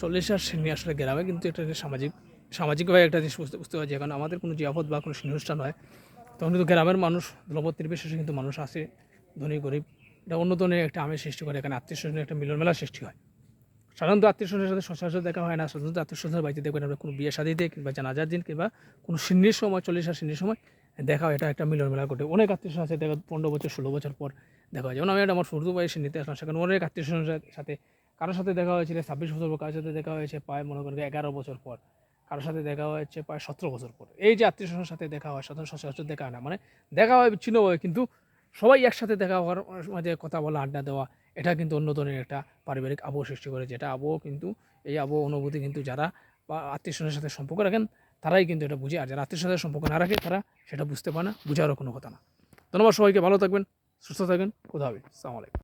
চল্লিশ আর শ্রেণি আসলে গ্রামে, কিন্তু একটা সামাজিক, সামাজিকভাবে একটা জিনিস বুঝতে বুঝতে পারছি। এখন আমাদের কোনো জিয়াফত বা কোনো অনুষ্ঠান হয়, তখন কিন্তু গ্রামের মানুষ দলপত নির্বিশেষে কিন্তু মানুষ আসে, ধনী, গরিব। এটা অন্য ধরনের একটা আমের সৃষ্টি করে। এখানে আত্মীয় স্বজনের একটা মিলন মেলার সৃষ্টি হয়। সাধারণত আত্মীয় স্বজনের সাথে সচরাচর দেখা হয় না। সাধারণত আত্মীয় স্বজনের বাড়িতে দেখবেন আমরা কোনো বিয়ে শাদিতে কিংবা জানাজার দিন কিংবা কোনো সিন্নির সময় চল্লিশ আর সিন্নির সময় দেখা হয়। এটা একটা মিলন মেলা ঘটে। অনেক আত্মীয় স্বজন আছে দেখা পনেরো বছর, ষোলো বছর পর দেখা হয়। যেমন আমি একটা আমার ফুর্দু ভাই আসলাম। সেখানে অনেক আত্মীয় স্বজনের সাথে কারোর সাথে দেখা হয়েছিল ছাব্বিশ বছর পর, কারোর সাথে দেখা হয়েছে প্রায় মনে করেন এগারো বছর পর, কারোর সাথে দেখা হয়েছে প্রায় সতেরো বছর পর। এই যে আত্মীয় স্বজনের সাথে দেখা হয় সাধারণ সচরাচর দেখা হয় না মানে দেখা হয় বিচ্ছিন্ন হয়, কিন্তু সবাই একসাথে দেখা হওয়ার মাঝে কথা বলা, আড্ডা দেওয়া, এটা কিন্তু অন্য ধরনের একটা পারিবারিক আবহ সৃষ্টি করে, যেটা আবহ কিন্তু, এই আবহ অনুভূতি কিন্তু যারা আত্মীয় স্বজনের সাথে সম্পর্ক রাখেন, তারাই কিন্তু এটা বুঝে, আর যারা আত্মীয় স্বজনের সম্পর্ক না রাখে, তারা সেটা বুঝতে পারে না, বুঝারও কোনো কথা না। ধন্যবাদ সবাইকে, ভালো থাকবেন, সুস্থ থাকবেন কোথা হবে সালামালাইকুম